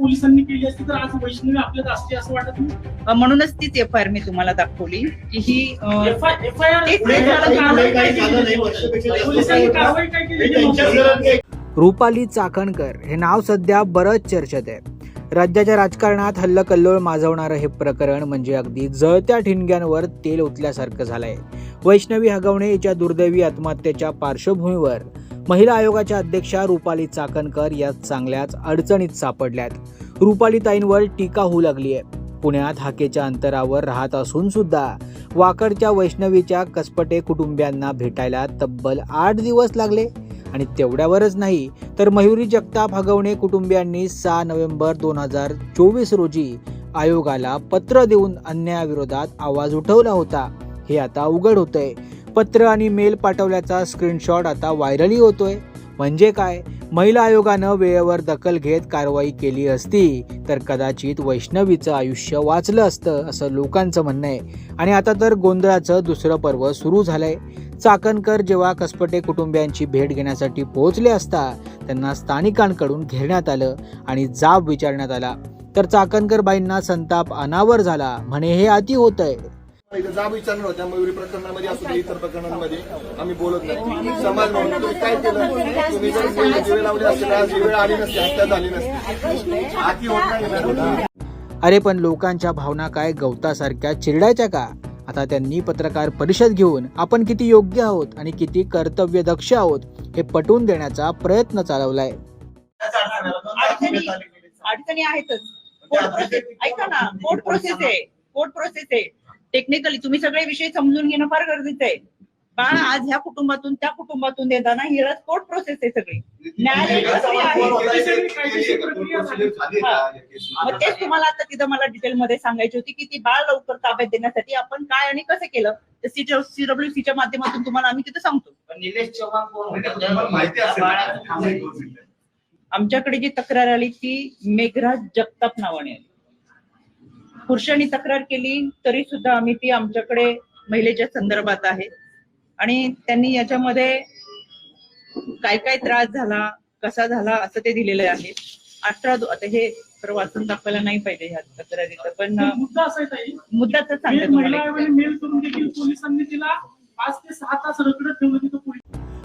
पोलिसांनी केली असती तर आज वैष्णवी आपल्यात असते असं वाटत नाही? म्हणूनच तीच एफ आय आर मी तुम्हाला दाखवली की ही अ, झालं, पुढे काय झालं नाही? वर्षापेक्षा जास्त पोलिसांनी कारवाई काय केली हे रुपाली चाकणकर हे नाव सध्या बरंच चर्चेत आहे. राज्याच्या राजकारणात हल्लकल्लोळ माजवणारं हे प्रकरण म्हणजे अगदी जळत्या ठिणग्यांवर तेल ओतल्यासारखं झालंय. वैष्णवी हगवणे हिच्या दुर्दैवी आत्महत्येच्या पार्श्वभूमीवर महिला आयोगाच्या अध्यक्षा रुपाली चाकणकर या चांगल्याच अडचणीत सापडल्यात. रुपालीताईंवर टीका होऊ लागली आहे पुण्यात हाकेच्या अंतरावर राहत असून सुद्धा वाकडच्या वैष्णवीच्या कसपटे कुटुंबियांना भेटायला तब्बल आठ दिवस लागले आणि तेवढ्यावरच नाही तर मयुरी जगताप हगवणे कुटुंबियांनी सहा नोव्हेंबर दोन हजार चोवीस रोजी आयोगाला पत्र देऊन अन्यायाविरोधात आवाज उठवला होता. हे आता उघड होतंय. पत्र आणि मेल पाठवल्याचा स्क्रीनशॉट आता व्हायरलही होतोय. म्हणजे काय? महिला आयोगानं वेळेवर दखल घेत कारवाई केली असती तर कदाचित वैष्णवीचं आयुष्य वाचलं असतं असं लोकांचं म्हणणं आहे. आणि आता तर गोंधळाचं दुसरं पर्व सुरू झालंय. चाकणकर जेव्हा कसपटे कुटुंबियांची भेट घेण्यासाठी पोहोचले असता त्यांना स्थानिकांकडून घेरण्यात आलं आणि जाब विचारण्यात आला. तर चाकणकर बाईंना संताप अनावर झाला म्हणे हे अति होत आहे इथं जाब विचारणार होत्या मयुरी प्रकरणामध्ये असू दे इतर प्रकरणांमध्ये आम्ही बोलत नाही. समाज म्हणून तुम्ही काय केलं? तुम्ही जर दिवे लावले असते आज ही वेळ आली नसती हत्या झाली नसती. आती होत नाही मॅडम. अरे पण लोकांच्या भावना काय गवतासारख्या चिरडायच्या का? आता त्यांनी पत्रकार परिषद घेऊन आपण किती योग्य आहोत आणि किती कर्तव्यदक्ष आहोत हे पटवून देण्याचा प्रयत्न चालवलाय. अडचणी अडचणी आहेतच. कोर्ट प्रोसेस ऐका ना कोर्ट प्रोसेस आहे. कोर्ट प्रोसेस आहे. टेक्निकली तुम्ही सगळे विषय समजून घेणं फार गरजेचं आहे. बाळ आज ह्या कुटुंबातून त्या कुटुंबातून येताना ही कोर्ट प्रोसेस आहे सगळी. न्यायालयीन प्रक्रिया आहे? मग तेच तुम्हाला आता तिथं मला डिटेलमध्ये सांगायची होती की ती बाळ लवकर ताब्यात देण्यासाठी आपण काय आणि कसं केलं? सीडब्ल्यू सीच्या माध्यमातून तुम्हाला आम्ही तिथं सांगतो. निलेश चव्हाण मिनिटं. आमच्याकडे जी तक्रार आली ती मेघराज जगताप नावाने आली. पुरुषांनी तक्रार केली तरी सुद्धा आम्ही ती आमच्याकडे महिलेच्या संदर्भात आहे. आणि त्यांनी याच्यामध्ये काय काय त्रास झाला कसा झाला असं ते दिलेलं आहे. अठरा दो- आता हे तर वाचून दाखवायला नाही पाहिजे ह्या तक्रारीचं पण मुद्दा असा आहे ताई, मुद्दाच सांगते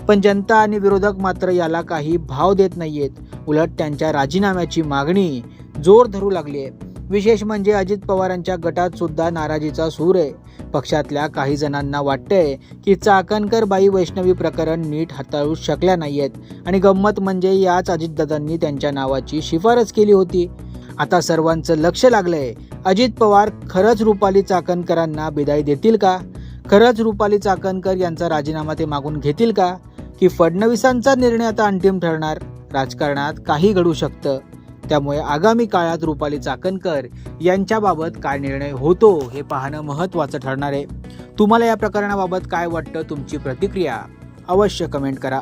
पण जनता आणि विरोधक मात्र याला काही भाव देत नाहीयेत. उलट त्यांच्या राजीनाम्याची मागणी जोर धरू लागली आहे. विशेष म्हणजे अजित पवारांच्या गटात सुद्धा नाराजीचा सूर आहे. पक्षातल्या काही जणांना वाटतंय की चाकणकर बाई वैष्णवी प्रकरण नीट हाताळू शकल्या नाहीयेत आणि गंमत म्हणजे याच अजितदादांनी त्यांच्या नावाची शिफारस केली होती. आता सर्वांचं लक्ष लागलंय. अजित पवार खरंच रुपाली चाकणकरांना बिदाई देतील का? खरंच रुपाली चाकणकर यांचा राजीनामा ते मागून घेतील का? की फडणवीसांचा निर्णय आता अंतिम ठरणार? राजकारणात काही घडू शकतं. त्यामुळे आगामी काळात रुपाली चाकणकर यांच्याबाबत काय निर्णय होतो हे पाहणं महत्त्वाचं ठरणार आहे. तुम्हाला या प्रकरणाबाबत काय वाटतं तुमची प्रतिक्रिया अवश्य कमेंट करा.